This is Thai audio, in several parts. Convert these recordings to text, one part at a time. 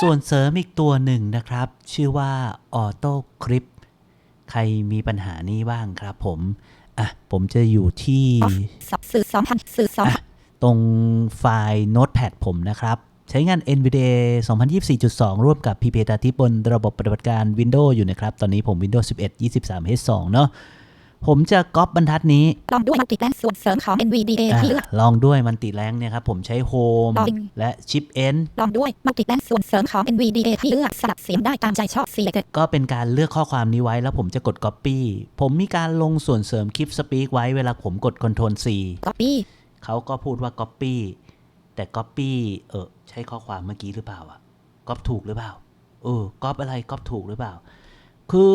ส่วนเสริมอีกตัวหนึ่งนะครับ ชื่อว่า Auto Clip ใครมีปัญหานี้บ้างครับผมอะผมจะอยู่ที่สับสื่อสองพันสื่อสองอะตรงไฟล์ Notepad ผมนะครับ ใช้งาน NVIDIA 2024.2 ร่วมกับ PP ตาที่บนระบบปฏิบัติการ Windows อยู่นะครับ ตอนนี้ผม Windows 11 23 H2 เนาะ ผมจะก๊อปบรรทัดนี้ ลองด้วยมัลติแลนส่วนเสริมของ NVDA อะที่เลือก ลองด้วยมันติแรงเนี่ยครับ ผมใช้ Home ลอง และ Chip N ลองด้วยมัลติแลนส่วนเสริมของ NVDA ที่เลือกสลับเสียงได้ตามใจชอบ selected ก็เป็นการเลือกข้อความนี้ไว้แล้วผมจะกด Copy ผมมีการลงส่วนเสริมคลิป Speak ไว้เวลาผมกด Ctrl C copy เขาก็พูดว่า Copy แต่ Copy เออใช้ข้อความเมื่อกี้หรือเปล่าอะก๊อปถูกหรือเปล่าเออก๊อปอะไรก๊อปถูกหรือเปล่า คือ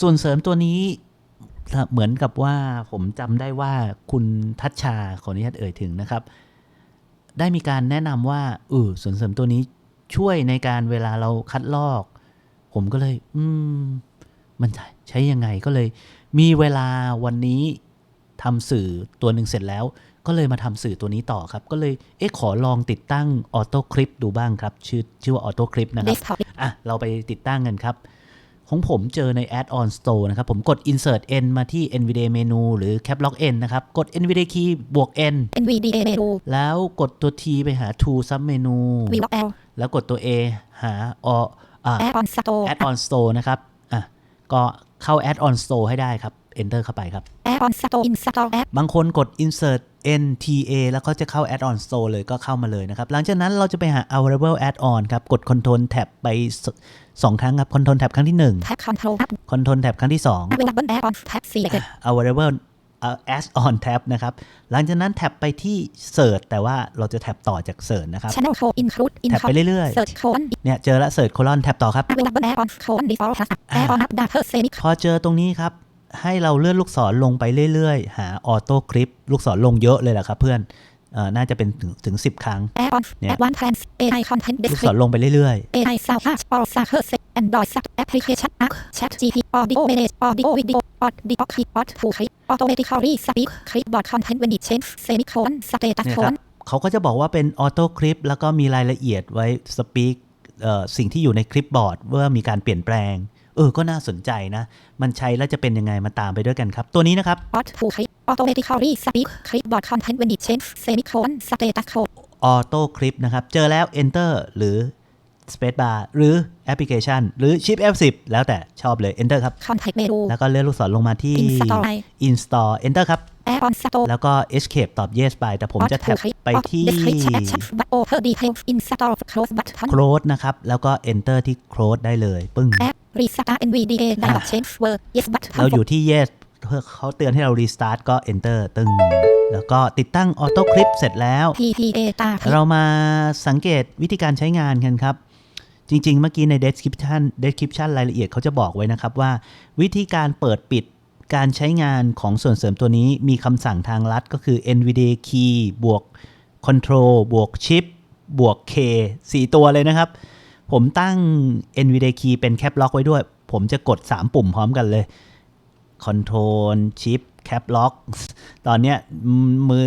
ส่วนเสริมตัวนี้ เหมือนกับว่าผมจำได้ว่าคุณทัชชาขออนุญาตเอ่ยถึงนะครับ ได้มีการแนะนำว่าเออส่วนเสริมตัวนี้ช่วยในการเวลาเราคัดลอก ผมก็เลย อืม มันใช้ใช้ยังไงก็เลย มีเวลาวันนี้ทำสื่อตัวหนึ่งเสร็จแล้ว ก็เลยมาทำสื่อตัวนี้ต่อครับ ก็เลยเอ๊ะขอลองติดตั้งออโต้คลิปดูบ้างครับ ชื่อชื่อว่าออโต้คลิปนะครับ desktop อะเราไปติดตั้งกันครับ ของผมเจอใน Add-on Store นะครับ ผมกด Insert N มาที่ NVDA Menu หรือ Caplock N นะครับ กด NVDA Key บวก N NVDA menu แล้วกดตัว T ไปหา Tool Sub Menu vlog L แล้วกดตัว A หาออ่า add on store Add-on Store นะครับอะก็เข้า Add-on Store ให้ได้ครับ Enter เข้าไปครับ add on store install app บางคนกด insert nta แล้วก็จะเข้า add-on store เลยก็เข้ามาเลยนะครับ หลังจากนั้นเราจะไปหา available add-on ครับ กด control tab ไป สสองครั้งครับ control tab ครั้งที่ tab control tab 1 control tab ครั้งที่2 available add on tab selected available add-on tab นะครับ หลังจากนั้นแท็บไปที่ search แต่ว่าเราจะแท็บต่อจาก search นะครับ channel code include แท็บไป income เรื่อย search colon ๆเนี่ย เจอละ search colon แท็บต่อครับ available add on colon default has add on up data semi พอเจอตรงนี้ครับ ให้เราเลื่อนลูกศรลงไปเรื่อยๆ หาออโต้คลิปลูกศรลงเยอะเลยแหละครับเพื่อนเอ่อ น่าจะเป็นถึงถึง 10 ครั้ง add on เนี่ย add one plans AI content ลูกศ description รลงไปเรื่อย AI sound pass all sacker set Android sub application app chat GP audio manage audio video audio keyboard to clip automatically speak clipboard content when it change semicolon ๆ status เนี่ยครับ colon เขาก็จะบอกว่าเป็นออโต้คลิปแล้วก็มีรายละเอียดไว้สปีกสิ่งที่อยู่ในคลิปบอร์ดว่ามีการเปลี่ยนแปลงเออ ก็น่าสนใจนะ มันใช้แล้วจะเป็นยังไง มาตามไปด้วยกันครับ ตัวนี้นะครับ auto to clip automatically speak clipboard content when it change semicolon status colon ออโต้คลิปนะครับ เจอแล้ว Enter หรือ Space Bar หรือแอปพลิเคชัน หรือ Shift F10 แล้วแต่ชอบเลย Enter ครับ contact menu แล้วก็เลื่อนลูกศรลงมาที่ Install Install Enter ครับ add on store แล้วก็ Escape ตอบ Yes ไป แต่ผมจะแท็บไปที่ description action but over details install close button Close นะครับ แล้วก็ Enter ที่ Close ได้เลย ปึ้ง app restart NVDA dialog change word yes button เราอยู่ที่ Yes เพื่อเขาเตือนให้เรา Restart ก็ Enter ตึง แล้วก็ติดตั้ง Auto Clip เสร็จแล้ว PPA ตาเรามาสังเกตวิธีการใช้งานกันครับ จริง ๆ เมื่อกี้ใน description description รายละเอียดเขาจะบอกไว้นะครับว่า วิธีการเปิดปิดการใช้งานของส่วนเสริมตัวนี้มีคำสั่งทางลัดก็คือ NVDA key บวก control บวก chip บวก k 4 ตัวเลยนะครับ ผมตั้ง NVDA key เป็น cap lock ไว้ด้วย ผมจะกด 3 ปุ่มพร้อมกันเลย control chip cap lock ตอนเนี้ยมือ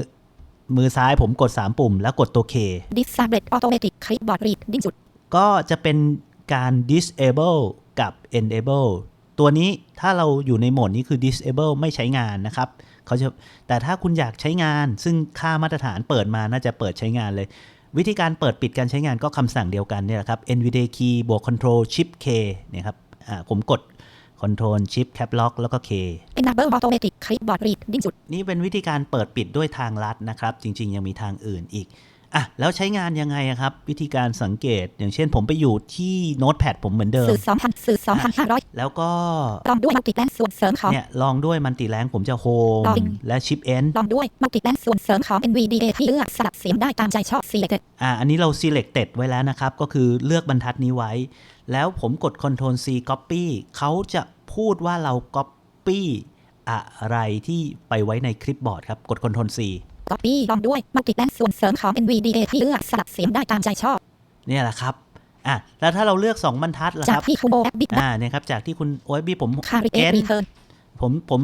มือซ้ายผมกด 3 ปุ่ม แล้วกดตัว K disable automatic clipboard read ดิ้นสุด ก็จะเป็นการ disable กับ enable ตัวนี้ถ้าเราอยู่ในโหมดนี้คือ disable ไม่ใช้งานนะครับเขาจะแต่ถ้าคุณอยากใช้งานซึ่งค่ามาตรฐานเปิดมาน่าจะเปิดใช้งานเลย วิธีการเปิดปิดการใช้งานก็คำสั่งเดียวกันเนี่ยแหละครับ NVDA key บวก control shift k เนี่ยครับอ่าผมกด control shift cap lock แล้วก็ k enable automatic clipboard read ดิ้นสุด นี่เป็นวิธีการเปิดปิดด้วยทางลัดนะครับ จริง ๆ ยังมีทางอื่นอีก อะแล้วใช้งานยังไงอะครับ วิธีการสังเกต อย่างเช่นผมไปอยู่ที่โน้ตแพดผมเหมือนเดิมสื่อ2,000สื่อ2,500 แล้วก็ลองด้วยมัลติแลนส่วนเสริมของเนี่ยลองด้วยมันติแรงผมจะโฮมลองและชิปเอนลองด้วยมัลติแลนส่วนเสริมของ NVDA ที่เลือกสลับเสียงได้ตามใจชอบ selected อะอันนี้เรา selected ไว้แล้วนะครับ ก็คือเลือกบรรทัดนี้ไว้ แล้วผมกด Ctrl C copy เขาจะพูดว่าเรา copy อะไรที่ไปไว้ในคลิปบอร์ดครับ กด Ctrl C copy ลองด้วยมัลติแลนส่วนเสริมของ NVDA ที่เลือกสลับเสียงได้ตามใจชอบ เนี่ยแหละครับอะแล้วถ้าเราเลือก 2 บรรทัดล่ะจาคกรับที่คูโบแอปบิ๊กอ่าเนี่ยครับจากที่คุณโอ้ยบีผมคาริเอเก็ตรีเทิร์นผมผม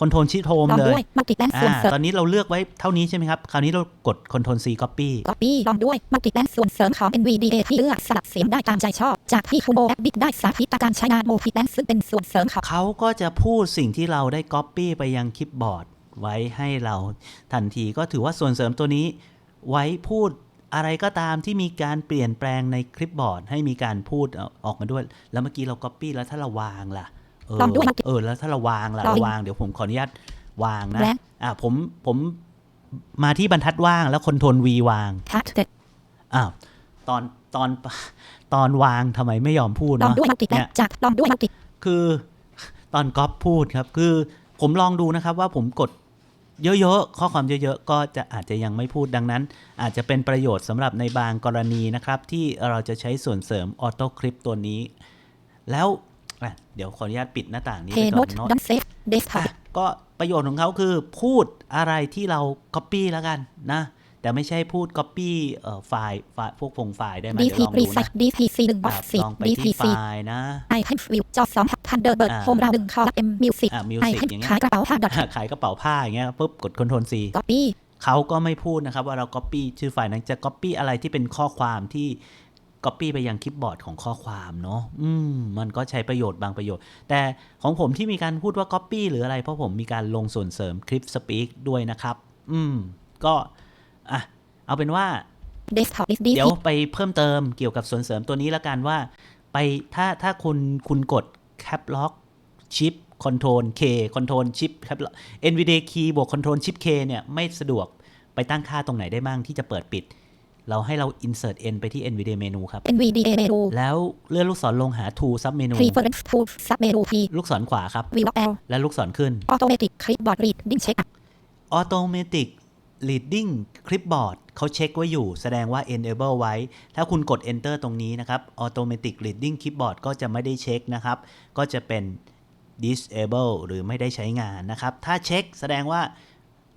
คอนโทรลชิปโฮมลองเลด้วยยมัลติแลนส่วนอ่าเสริม ตอนนี้เราเลือกไว้เท่านี้ใช่ไหมครับ คราวนี้เรากด Ctrl C Copy Copy ลองด้วยมัลติแลนส่วนเสริมของ NVDA ที่เลือกสลับเสียงได้ตามใจชอบ จากที่คุณโบแอปบิดได้สาธิตการใช้งานโมพิแลนซึ่งเป็นส่วนเสริมของ เขาก็จะพูดสิ่งที่เราได้ Copy ไปยังคลิปบอร์ด ไว้ให้เราทันทีก็ถือว่าส่วนเสริมตัวนี้ ไว้พูดอะไรก็ตามที่มีการเปลี่ยนแปลงในคลิปบอร์ด ให้มีการพูดเอาออกมาด้วย แล้วเมื่อกี้เรา Copy แล้วถ้าเราวางล่ะเออลองด้วยเออแล้วถ้าเราวางล่ะลองเราวางเดี๋ยวผมขออนุญาตวางนะแบล็คอะผมผมมาที่บรรทัดว่างแล้วคอนโทรล V วางทัชเด็ดอ้าวตอนตอนตอนวางทำไมไม่ยอมพูดลองเนาะด้วยมัลติแลเนี่นยจากลองด้วยมัลติคือตอนก๊อฟพูดครับ คือ ผมลองดูนะครับว่าผมกดเยอะๆ ข้อความเยอะๆ ก็จะอาจจะยังไม่พูดดังนั้น อาจจะเป็นประโยชน์สำหรับในบางกรณีนะครับ ที่เราจะใช้ส่วนเสริมออโต้คลิปตัวนี้ แล้วอะเดี๋ยวขออนุญาตปิดหน้าต่างนี้เพไปย์ก่โนอตนเนาะดันเซฟเดสก์ท็ออะปก็ประโยชน์ของเขาคือพูดอะไรที่เรา Copy แล้วกันนะ แต่ไม่ใช่พูด Copy เอ่อไฟล์ไฟล์พวกฟงไฟล์ได้ไหมดีเดี๋ยวทีลองรีดูไซนะด์ดีทีซีหนึ่งบอคกรับสี่ลองไปดีทีที่ไฟซีล์นะไอเทมวิวจอสอง พันเดอร์เบิร์ดอ่าโฮมเราหนึ่งคอร์เอ็มมิวสิกอะไอ music เทมอย่างเงี้ยขายกระเป๋าห้าดอทขายกระเป๋าผ้าอย่างเงี้ยปุ๊บกด Ctrl C ก๊อปปี้เขาก็ไม่พูดนะครับว่าเรา Copy ชื่อไฟล์นั้นจะ Copy อะไรที่เป็นข้อความที่ Copy ไปยังคลิปบอร์ดของข้อความเนาะอืม มันก็ใช้ประโยชน์บางประโยชน์ แต่ของผมที่มีการพูดว่า Copy หรืออะไร เพราะผมมีการลงส่วนเสริมคลิป Speak ด้วยนะครับ อืม ก็อะเอาเป็นว่าเดสก์ท็อปดีเดี๋ยวไปเพิ่มเติมเกี่ยวกับส่วนเสริมตัวนี้แล้วกันว่า ไปถ้าถ้าคุณคุณกด Cap Lock Shift Control K Control Shift Cap Lock NVDA Key บวก Control Shift K เนี่ยไม่สะดวกไปตั้งค่าตรงไหนได้บ้างที่จะเปิดปิด เราให้เรา insert n ไปที่ NVDA menu ครับ NVDA เมนูแล้วเลื่อนลูกศรลงหา tool sub menu preference tool sub menu P ลูกศรขวาครับ V lock L และลูกศรขึ้น automatic clipboard reading check Automatic Reading Clipboard เขาเช็คไว้อยู่ แสดงว่า enable ไว้ ถ้าคุณกด enter ตรงนี้นะครับ Automatic Reading Clipboard ก็จะไม่ได้เช็คนะครับ ก็จะเป็น disable หรือไม่ได้ใช้งานนะครับ ถ้าเช็คแสดงว่า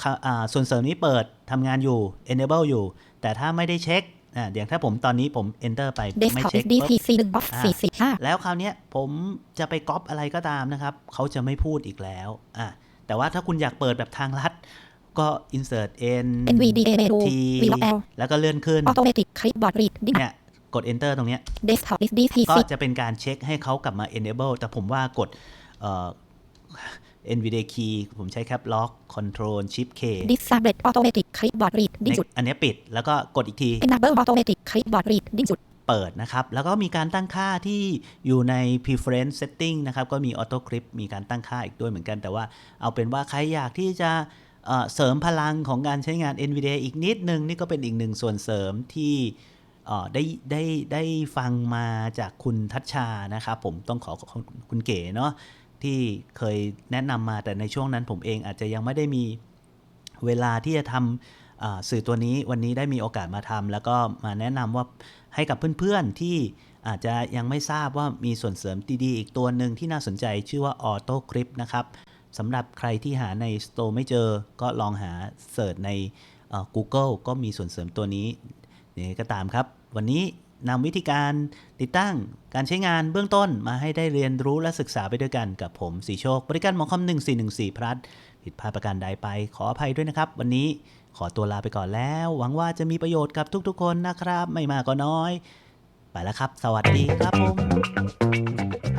ค่ะอ่าส่วนเสริมนี้เปิดทำงานอยู่ enable อยู่ แต่ถ้าไม่ได้เช็คอ่าอย่างถ้าผมตอนนี้ผม enter ไปไม่ desktop เช็ค D ปุ๊บ T C หนึ่ง box อ่าสี่สี่ห้าแล้วคราวเนี้ยผมจะไปก๊อปอะไรก็ตามนะครับ เขาจะไม่พูดอีกแล้วอะแต่ว่าถ้าคุณอยากเปิดแบบทางลัด ก็ insert n NVDA เมนู t V lock L แล้วก็เลื่อนขึ้น automatic clipboard reading เนี่ย กด enter ตรงเนี้ย desktop D T ก็ C จะเป็นการเช็คให้เขากลับมา enable แต่ผมว่ากดเอ่อ NVDA key ผมใช้ cap lock control shift k disable automatic clipboard reading จุด อันเนี้ยปิดแล้วก็กดอีกที enable automatic clipboard reading จุดเปิดนะครับ แล้วก็มีการตั้งค่าที่อยู่ใน preference setting นะครับ ก็มี auto clip มีการตั้งค่าอีกด้วยเหมือนกัน แต่ว่าเอาเป็นว่าใครอยากที่จะ เสริมพลังของการใช้งาน NVIDIA อีกนิดนึง นี่ก็เป็นอีกหนึ่งส่วนเสริมที่ได้ได้ได้ฟังมาจากคุณทัชชานะครับ ผมต้องขอขอบคุณเก๋เนาะที่เคยแนะนำมาแต่ในช่วงนั้นผมเองอาจจะยังไม่ได้มีเวลาที่จะทำสื่อตัวนี้วันนี้ได้มีโอกาสมาทำแล้วก็มาแนะนำว่าให้กับเพื่อนๆที่อาจจะยังไม่ทราบว่ามีส่วนเสริมดีๆอีกตัวหนึ่งที่น่าสนใจชื่อว่า Auto Clip นะครับ สำหรับใครที่หาใน Store ไม่เจอ ก็ลองหาเสิร์ชใน Google ก็มีส่วนเสริมตัวนี้ยังไงก็ตามครับ วันนี้นำวิธีการติดตั้งการใช้งานเบื้องต้นมาให้ได้เรียนรู้และศึกษาไปด้วยกันกับผมสีโชค บริการหมอคอม1414 พลัดผิดพลาดประการใดไปขออภัยด้วยนะครับ วันนี้ขอตัวลาไปก่อนแล้ว หวังว่าจะมีประโยชน์กับทุกๆ คนนะครับ ไม่มากก็น้อย ไปแล้วครับ สวัสดีครับผม